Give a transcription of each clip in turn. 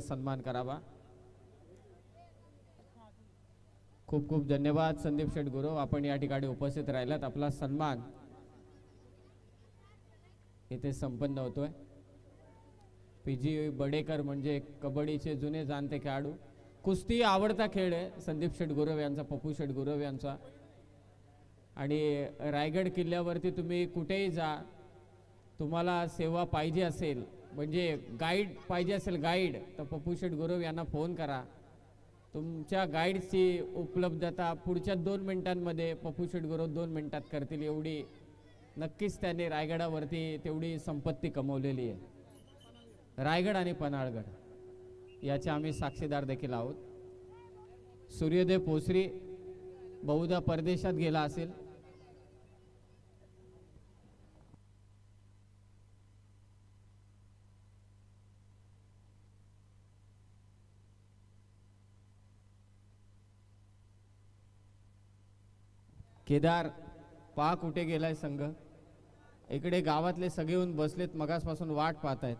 सन्मान करावा. खूप खूप धन्यवाद संदीप शेठ गुरु. आपण या ठिकाणी उपस्थित राहिलात. आपला सन्मान इथे संपन्न होतोय. पी जी बडेकर म्हणजे कबड्डीचे जुने जाणते खेळाडू. कुस्ती आवडता खेळ आहे. संदीप शेठ गुरव यांचा पप्पू शेठ गुरव यांचा. आणि रायगड किल्ल्यावरती तुम्ही कुठेही जा तुम्हाला सेवा पाहिजे असेल म्हणजे गाईड पाहिजे असेल गाईड तर पप्पू शेठ गुरव यांना फोन करा. तुमच्या गाईडची उपलब्धता पुढच्या दोन मिनिटांमध्ये पप्पू शेठ गुरव दोन मिनिटात करतील. एवढी नक्कीच त्यांनी रायगडावरती तेवढी संपत्ती कमवलेली आहे. रायगड आणि पन्हाळगड याचे आम्ही साक्षीदार देखील आहोत. सूर्योदय पोसरी बहुधा परदेशात गेला असेल. केदार पहा कुठे गेलाय संघ इकडे गावातले सगळे येऊन बसलेत मगासपासून वाट पाहत आहेत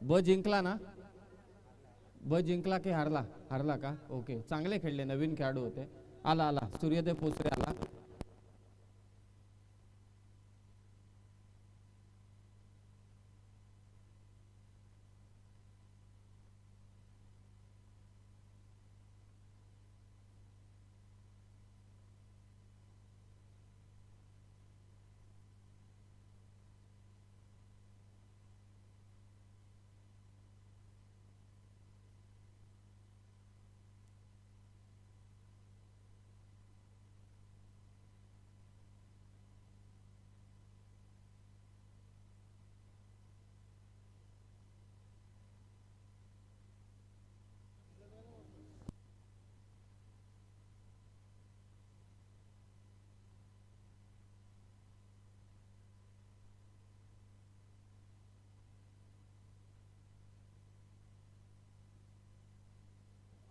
ब जिंकला ना? ब जिंकला की हारला? हारला का? ओके चांगले खेळले नवीन खेळाडू होते. आला आला. सूर्यदेव पोचरे आला.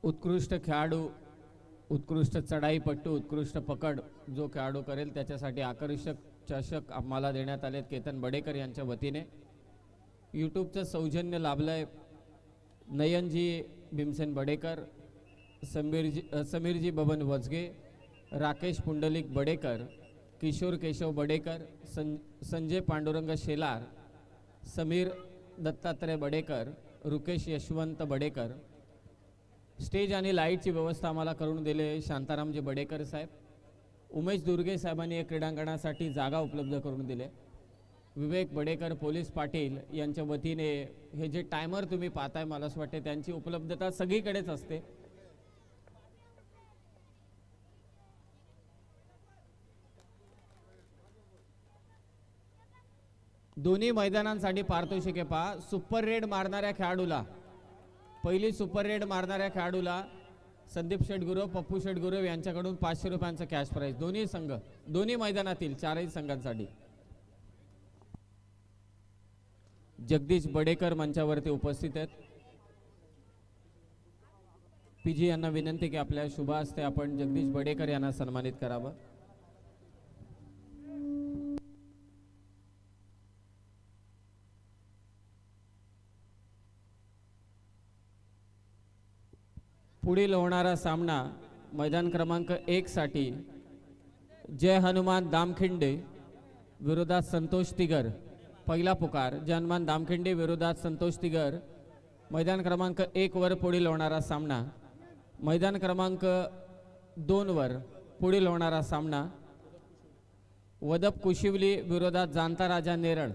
उत्कृष्ट खेळाडू उत्कृष्ट चढाईपट्टू उत्कृष्ट पकड जो खेळाडू करेल त्याच्यासाठी आकर्षक चषक आम्हाला देण्यात आलेत केतन बडेकर यांच्या वतीने. यूट्यूबचं सौजन्य लाभलंय नयनजी भीमसेन बडेकर समीरजी समीरजी बबन वजगे राकेश पुंडलिक बडेकर किशोर केशव बडेकर सं संजय पांडुरंग शेलार समीर दत्तात्रय बडेकर रुकेश यशवंत बडेकर स्टेज आणि लाईटची व्यवस्था आम्हाला करून दिले शांतारामजी बडेकर साहेब. उमेश दुर्गे साहेबांनी या क्रीडांगणासाठी जागा उपलब्ध करून दिले. विवेक बडेकर पोलीस पाटील यांच्या वतीने हे जे टायमर तुम्ही पाहताय मला असं वाटते त्यांची उपलब्धता सगळीकडेच असते. दोन्ही मैदानांसाठी पारितोषिके पहा. सुपर रेड मारणाऱ्या खेळाडूला पहिली सुपर रेड मारणाऱ्या खेळाडूला संदीप शेटगुरव पप्पू शेटगुरव यांच्याकडून पाचशे रुपयांचं कॅश प्राईज दोन्ही संघ दोन्ही मैदानातील चारही संघांसाठी. जगदीश बडेकर मंचावरती उपस्थित आहेत. पीजी यांना विनंती की आपल्या शुभ हस्ते आपण जगदीश बडेकर यांना सन्मानित करावं. पुढील होणारा सामना मैदान क्रमांक एक साठी जय हनुमान दामखिंडे विरोधात संतोष तिगर. पहिला पुकार जय हनुमान दामखिंडे विरोधात संतोष तिगर. मैदान क्रमांक एक वर पुढील होणारा सामना. मैदान क्रमांक दोन वर पुढील होणारा सामना. वदप कुशिवली विरोधात जाणता राजा नेरळ.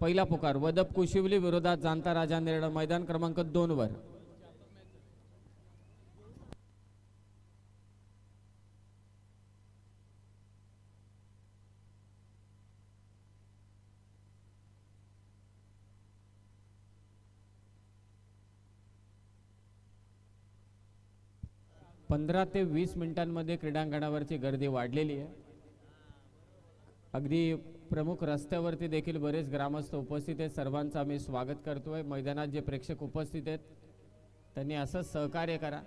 पहिला पुकार वदप कुशिवली विरोधात जाणता राजा नेरळ मैदान क्रमांक दोन पंधरा ते वीस मिनिटांमध्ये क्रीडांगणावरची गर्दी वाढलेली आहे. अगदी प्रमुख रस्त्यावरती देखील बरेच ग्रामस्थ उपस्थित आहेत. सर्वांचं आम्ही स्वागत करतोय. मैदानात जे प्रेक्षक उपस्थित आहेत त्यांनी असंच सहकार्य करा.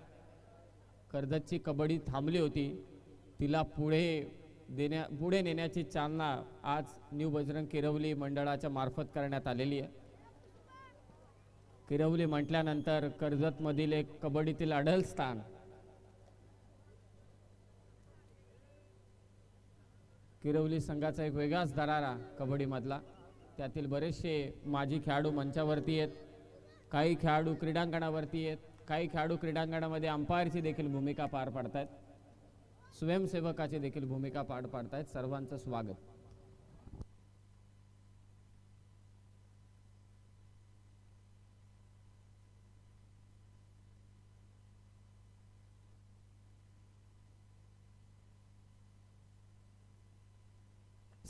कर्जतची कबड्डी थांबली होती. तिला पुढे देण्या पुढे नेण्याची चालना आज न्यू बजरंग किरवली मंडळाच्या मार्फत करण्यात आलेली आहे. किरवली म्हटल्यानंतर कर्जतमधील एक कबड्डीतील अढळ स्थान किरवली संघाचा एक वेगळाच दरारा कबड्डीमधला. त्यातील बरेचसे माजी खेळाडू मंचावरती आहेत. काही खेळाडू क्रीडांगणावरती आहेत. काही खेळाडू क्रीडांगणामध्ये अंपायरची देखील भूमिका पार पाडत आहेत स्वयंसेवकाची देखील भूमिका पार पाडत आहेत सर्वांचं स्वागत.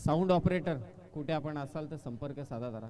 साऊंड ऑपरेटर कुठे आपण असाल तर संपर्क साधा जरा.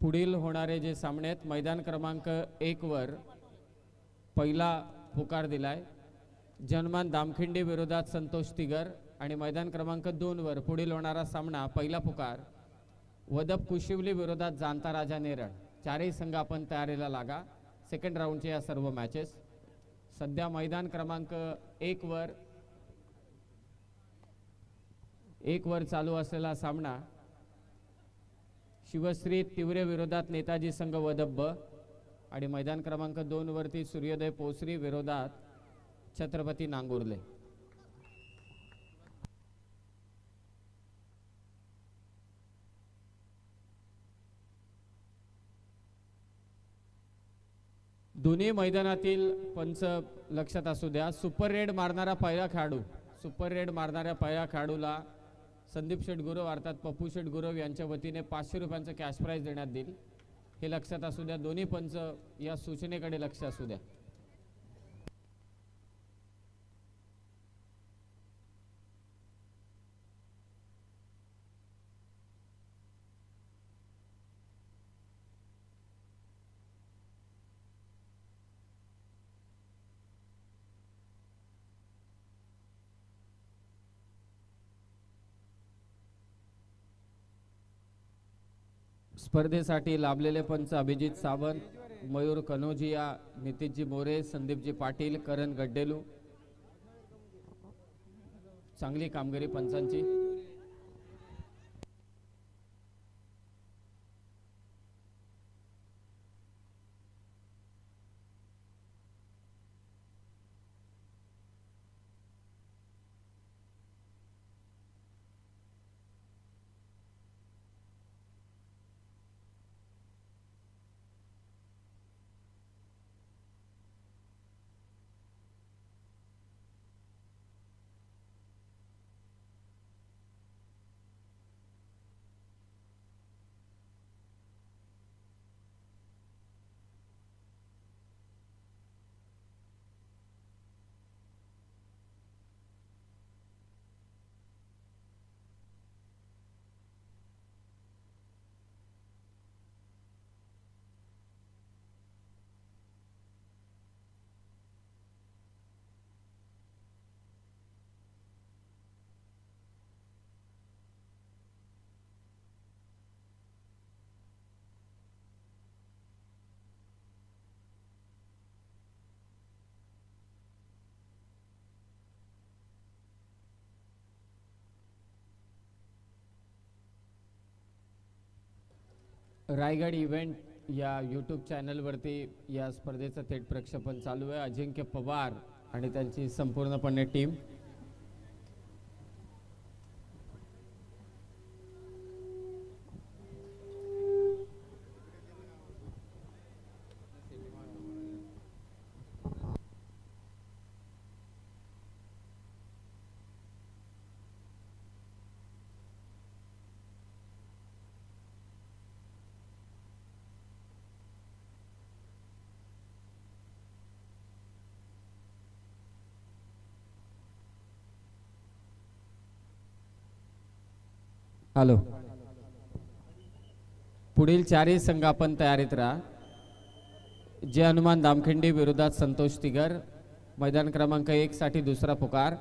पुढील होणारे जे सामने आहेत मैदान क्रमांक एक वर पहिला पुकार दिलाय. जनमान दामखिंडी विरोधात संतोष तिगर आणि मैदान क्रमांक दोन वर पुढील होणारा सामना पहिला पुकार वदप कुशिवली विरोधात जाणता राजा नेरळ चारही संघ आपण तयारीला लागा. सेकंड राऊंडच्या या सर्व मॅचेस सध्या मैदान क्रमांक एक वर एक वर चालू असलेला सामना शिवश्री तिवरे विरोधात नेताजी संघ वदब्ब आणि मैदान क्रमांक दोन वरती सूर्योदय पोसरी विरोधात छत्रपती नांगुर्ले. दोन्ही मैदानातील पंच लक्षात असू द्या. सुपर रेड मारणारा पहिला खेळाडू सुपर रेड मारणाऱ्या पहिल्या खेळाडूला संदीप शेठ गुरव अर्थात पप्पू शेठ गुरव यांच्या वतीने पाचशे रुपयांचं कॅश प्राईज देण्यात येईल. हे लक्षात असू द्या दोन्ही पंच या सूचनेकडे लक्ष असू द्या. स्पर्धेसाठी लाभलेले पंच अभिजित सावंत मयूर कनोजिया नितीशजी मोरे संदीपजी पाटील करण गड्डेलू. चांगली कामगिरी पंचांची. रायगड इव्हेंट या यूट्यूब चॅनलवरती या स्पर्धेचं थेट प्रक्षेपण चालू आहे. अजिंक्य पवार आणि त्यांची संपूर्णपणे टीम हॅलो पुढील चारही संघ आपण तयारीत राहा. जे हनुमान दामखिंडी विरोधात संतोष तिगर मैदान क्रमांक एक साठी दुसरा पुकार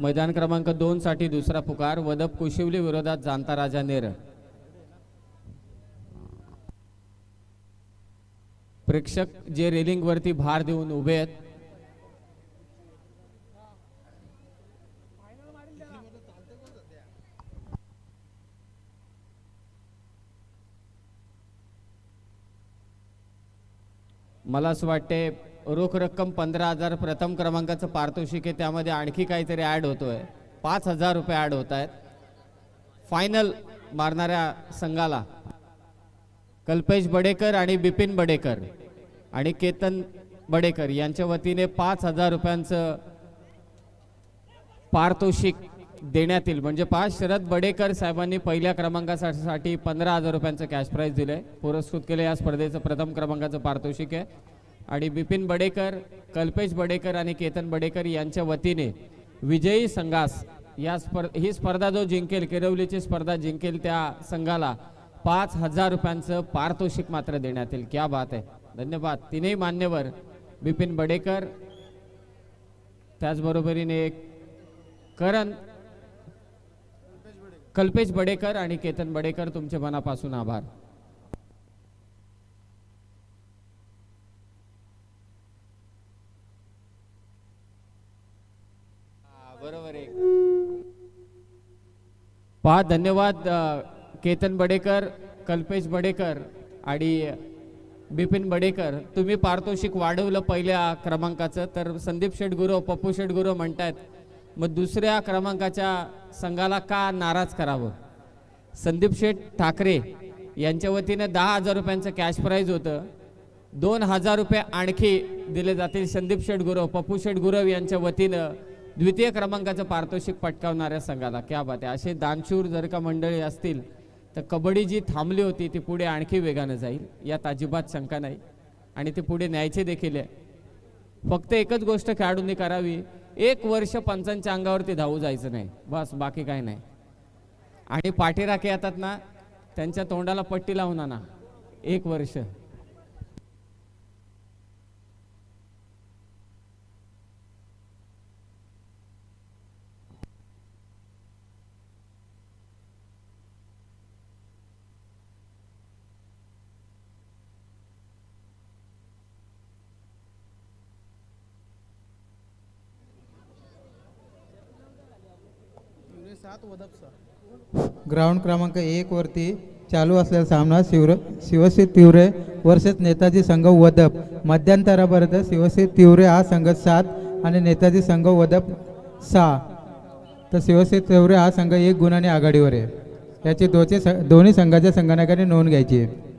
मैदान क्रमांक दोन साठी दुसरा पुकार वदप कुशिवली विरोधात जाणता राजा नेर. प्रेक्षक जे रेलिंग वरती भार देऊन उभे आहेत मला असं वाटते रोख रक्कम पंधरा हजार प्रथम क्रमांकाचं पारितोषिक आहे त्यामध्ये आणखी काहीतरी ॲड होतोय. पाच हजार रुपये ॲड होत आहेत. फायनल मारणाऱ्या संघाला कल्पेश बडेकर आणि बिपिन बडेकर आणि केतन बडेकर यांच्या वतीने पाच हजार रुपयांचं पारितोषिक देण्यात येईल म्हणजे पाच शरद बडेकर साहेबांनी पहिल्या क्रमांकासाठी पंधरा हजार रुपयांचं कॅश प्राईज दिलंय. पुरस्कृत केलं या स्पर्धेचं प्रथम क्रमांकाचं पारितोषिक आहे. आणि बिपिन बडेकर कल्पेश बडेकर आणि केतन बडेकर यांच्या वतीने विजयी संघास या स्पर्ध ही स्पर्धा जो जिंकेल किरवलीची स्पर्धा जिंकेल त्या संघाला पाच हजार रुपयांचं पारितोषिक मात्र देण्यात येईल. क्या बात आहे. धन्यवाद. तीनही मान्यवर बिपिन बडेकर. त्याचबरोबरीने करण कल्पेश बडेकर आणि केतन बडेकर तुमचे मनापासून आभार. बरोबर आहे. पहा धन्यवाद केतन बडेकर कल्पेश बडेकर आणि बिपिन बडेकर. तुम्ही पारितोषिक वाढवलं पहिल्या क्रमांकाचं तर संदीप शेठ गुरु पप्पू शेठ गुरु म्हणतायत मग दुसऱ्या क्रमांकाच्या संघाला का नाराज करावं? संदीप शेठ ठाकरे यांच्या वतीनं दहा हजार रुपयांचं कॅश प्राईज होतं. दोन हजार रुपये आणखी दिले जातील संदीप शेठ गुरव पप्पू शेठ गुरव यांच्या वतीनं द्वितीय क्रमांकाचं पारितोषिक पटकावणाऱ्या संघाला. क्या बात आहे. असे दानशूर जर का मंडळी असतील तर कबड्डी जी थांबली होती ती पुढे आणखी वेगानं जाईल यात अजिबात शंका नाही. आणि ती पुढे न्यायचे देखील आहे. फक्त एकच गोष्ट खेळाडूंनी करावी एक वर्ष पंचांच्या अंगावरती धावू जायचं नाही. बस बाकी काही नाही. आणि पाठीराखे येतात ना त्यांच्या तोंडाला पट्टी लावून आणा. एक वर्ष. ग्राउंड क्रमांक एक वरती चालू असलेला सामना शिवर शिवश्री तिवरे वर्सेस नेताजी संघ वदप. मध्यंतरापर्यंत शिवश्री तिवरे हा संघ सात आणि नेताजी संघ वदप सहा. तर शिवश्री तिवरे हा संघ एक गुणाने आघाडीवर आहे. याची दोचे दोन्ही संघाच्या संगणकाने नोंद घ्यायची आहे?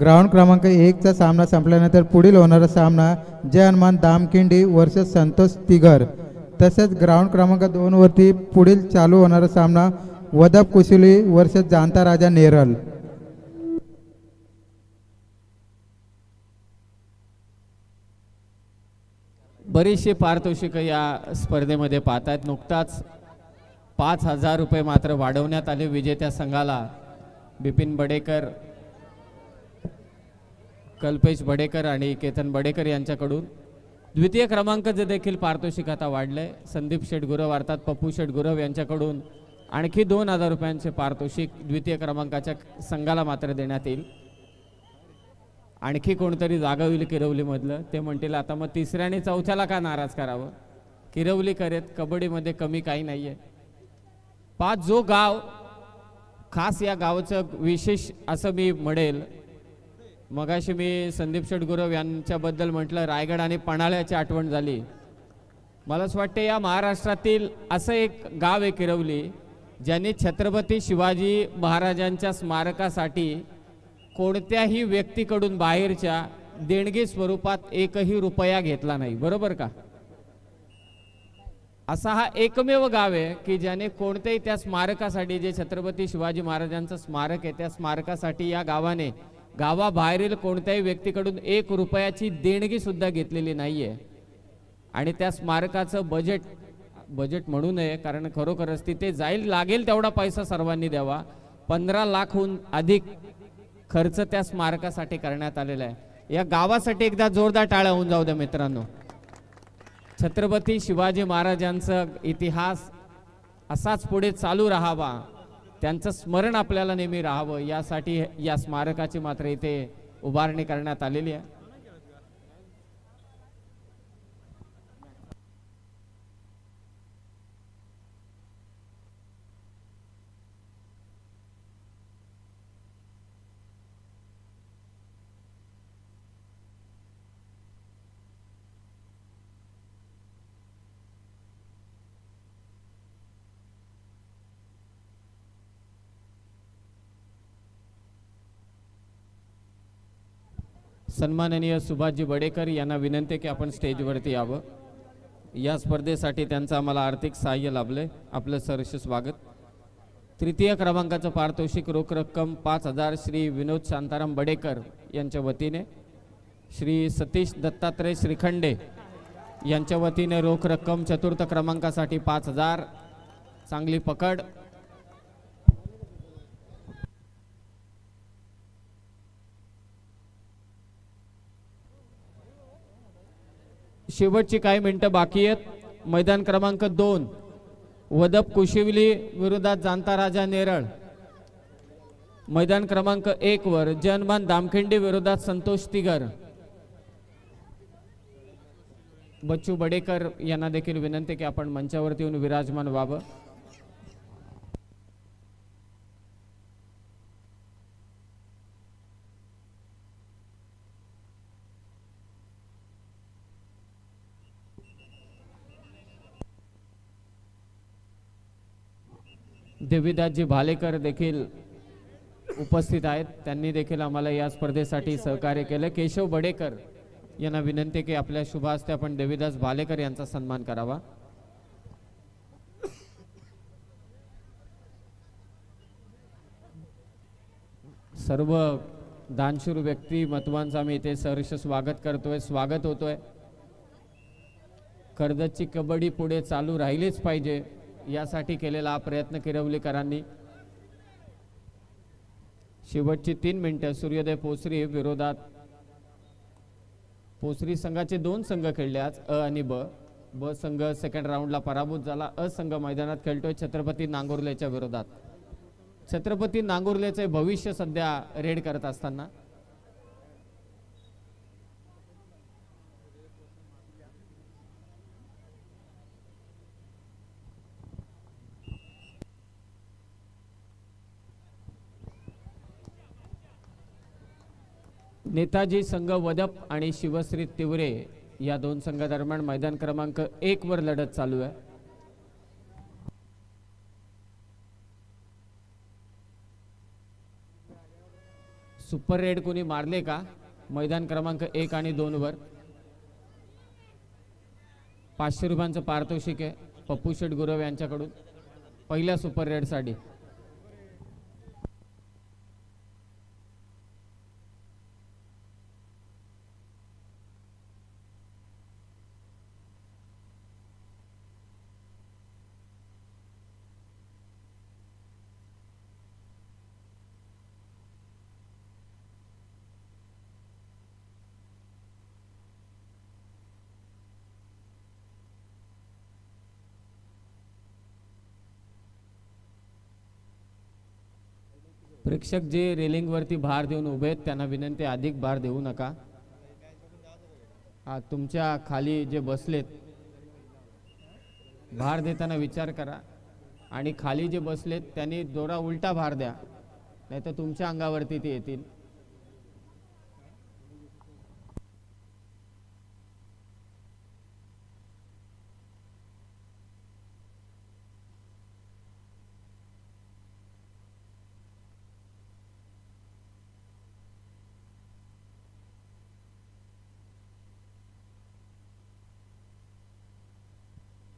ग्राउंड क्रमांक एकचा सामना संपल्यानंतर पुढील होणारा सामना जय हनुमान दामखिंडी वर्सेस संतोष तिगर. तसेच ग्राउंड क्रमांक दोनवरती पुढील चालू होणारा सामना वदप कुशिली वर्सेस जाणता राजा नेरल. बरीचशी पारितोषिकं या स्पर्धेमध्ये पाहत आहेत नुकताच पाच हजार रुपये मात्र वाढवण्यात आले विजेत्या संघाला. बिपिन बडेकर कल्पेश बडेकर आणि केतन बडेकर यांच्याकडून. द्वितीय क्रमांकाचे देखील पारितोषिक आता वाढले संदीप शेठ गुरव अर्थात पप्पू शेठ गुरव यांच्याकडून आणखी दोन हजार रुपयांचे पारितोषिक द्वितीय क्रमांकाच्या संघाला मात्र देण्यात येईल. आणखी कोणतरी जागा होईल किरवलीमधलं ते म्हणतील आता मग तिसऱ्याने चौथ्याला का नाराज करावं? किरवली करेत कबड्डीमध्ये कमी काही नाही आहे पाच जो गाव खास या गावाचं विशेष असं मी म्हणेल मगाशी मी संदीप शेठ गुरव यांच्याबद्दल म्हटलं रायगड आणि पन्हाळ्याची आठवण झाली. मला असं वाटतं या महाराष्ट्रातील असं एक गाव आहे किरवली ज्यांनी छत्रपती शिवाजी महाराजांच्या स्मारकासाठी कोणत्याही व्यक्तीकडून बाहेरच्या देणगी स्वरूपात एकही रुपया घेतला नाही. बरोबर का? असा हा एकमेव गाव आहे की ज्याने कोणत्याही त्या स्मारकासाठी जे छत्रपती शिवाजी महाराजांचं स्मारक आहे त्या स्मारकासाठी या गावाने गावाबाहेरील कोणत्याही व्यक्तीकडून एक रुपयाची देणगी सुद्धा घेतलेली नाहीये. आणि त्या स्मारकाचं बजेट बजेट म्हणू नये कारण खरोखरच तिथे जाईल लागेल तेवढा पैसा सर्वांनी द्यावा. पंधरा लाखहून अधिक खर्च त्या स्मारकासाठी करण्यात आलेला आहे. या गावासाठी एकदा जोरदार टाळ्या होऊन जाऊ द्या मित्रांनो. छत्रपती शिवाजी महाराजांचा इतिहास असाच पुढे चालू राहावा. त्यांचं स्मरण आपल्याला नेहमी राहावं यासाठी या स्मारकाची मात्र इथे उभारणी करण्यात आलेली आहे. सन्माननीय सुभाषजी बडेकर यांना विनंती आहे की आपण स्टेजवरती यावं. या स्पर्धेसाठी त्यांचं आम्हाला आर्थिक सहाय्य लाभले आपलं सहर्ष स्वागत. तृतीय क्रमांकाचं पारितोषिक रोख रक्कम पाच हजार श्री विनोद शांताराम बडेकर यांच्या वतीने श्री सतीश दत्तात्रय श्रीखंडे यांच्या वतीने रोख रक्कम चतुर्थ क्रमांकासाठी पाच हजार. चांगली पकड. शेवटची काही मिनिटं बाकी आहेत. मैदान क्रमांक दोन. वदप कुशिवली विरोधात जाणता राजा नेरळ. मैदान क्रमांक एक वर जनमान दामखिंडी विरोधात संतोष तिगर. बच्चू बडेकर यांना देखील विनंती की आपण मंचावरती येऊन विराजमान व्हावं. देवीदासजी भालेकर देखील उपस्थित आहेत. त्यांनी देखील आम्हाला या स्पर्धेसाठी सहकार्य केलं. केशव बडेकर यांना विनंती की आपल्या शुभ हस्ते आपण देवीदास भालेकर यांचा सन्मान करावा. सर्व दानशूर व्यक्तिमत्वांचं आम्ही इथे सहर्ष स्वागत करतोय. स्वागत होतोय. कर्जतची कबड्डी पुढे चालू राहिलीच पाहिजे. यासाठी केलेला हा प्रयत्न किरवलीकरांनी. शेवटची तीन मिनिटं सूर्योदय पोसरी विरोधात. पोसरी संघाचे दोन संघ खेळले आज अ आणि ब. ब संघ सेकंड राऊंडला पराभूत झाला अ संघ मैदानात खेळतोय छत्रपती नांगुर्लेच्या विरोधात. छत्रपती नांगुर्लेचे भविष्य सध्या रेड करत असताना. नेताजी संघ वदप आणि शिवश्री तिवरे या दोन संघादरम्यान मैदान क्रमांक एक वर लढत चालू आहे. सुपर रेड कोणी मारले का? मैदान क्रमांक एक आणि दोन वर. पाचशे रुपयांचं पारितोषिक आहे. पप्पू शेठ गुरव यांच्याकडून पहिल्या सुपर रेडसाठी. प्रेक्षक जे रेलिंगवरती भार देऊन उभे आहेत त्यांना विनंती अधिक भार देऊ नका. हा तुमच्या खाली जे बसलेत भार देताना विचार करा. आणि खाली जे बसलेत त्यांनी दोरा उलटा भार द्या नाही तर तुमच्या अंगावरती ते येतील.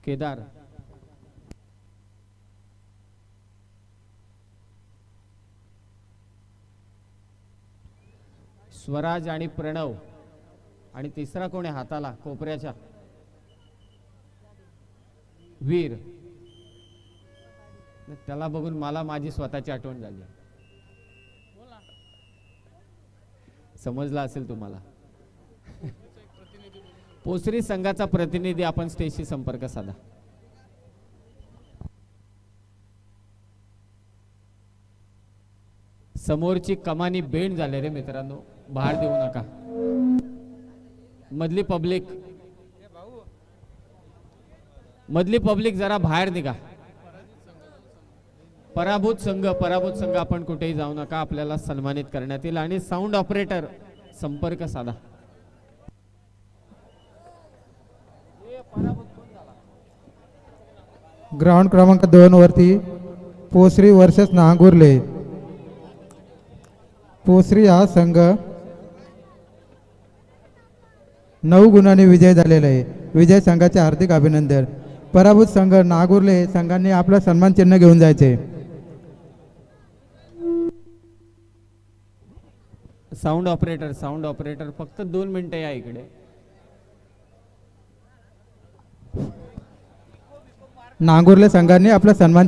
केदार स्वराज आणि प्रणव आणि तिसरा कोण आहे हाताला? कोपऱ्याच्या. वीर. त्याला बघून मला माझी स्वतःची आठवण झाली. समजला असेल तुम्हाला? पोसरी संघाचा प्रतिनिधी आपण स्टेजशी संपर्क साधा. समोरची कमानी बेंड झाले रे मित्रांनो बाहेर देऊ नका. मधली पब्लिक. मधली पब्लिक जरा बाहेर निघा. पराभूत संघ पराभूत संघ आपण कुठेही जाऊ नका आपल्याला सन्मानित करण्यात येईल. आणि साऊंड ऑपरेटर संपर्क साधा. ग्राउंड क्रमांक दोन वरती पोसरी वर्सेस नांगुर्ले. पोसरी हा संघ नऊ गुणांनी विजय झालेला आहे. विजय संघाचे हार्दिक अभिनंदन. पराभूत संघ नागुर्ले संघांनी आपला सन्मान चिन्ह घेऊन जायचे. साऊंड ऑपरेटर साऊंड ऑपरेटर फक्त दोन मिनिटं या इकडे. नांगुर्ले संघांनी आपला सन्मान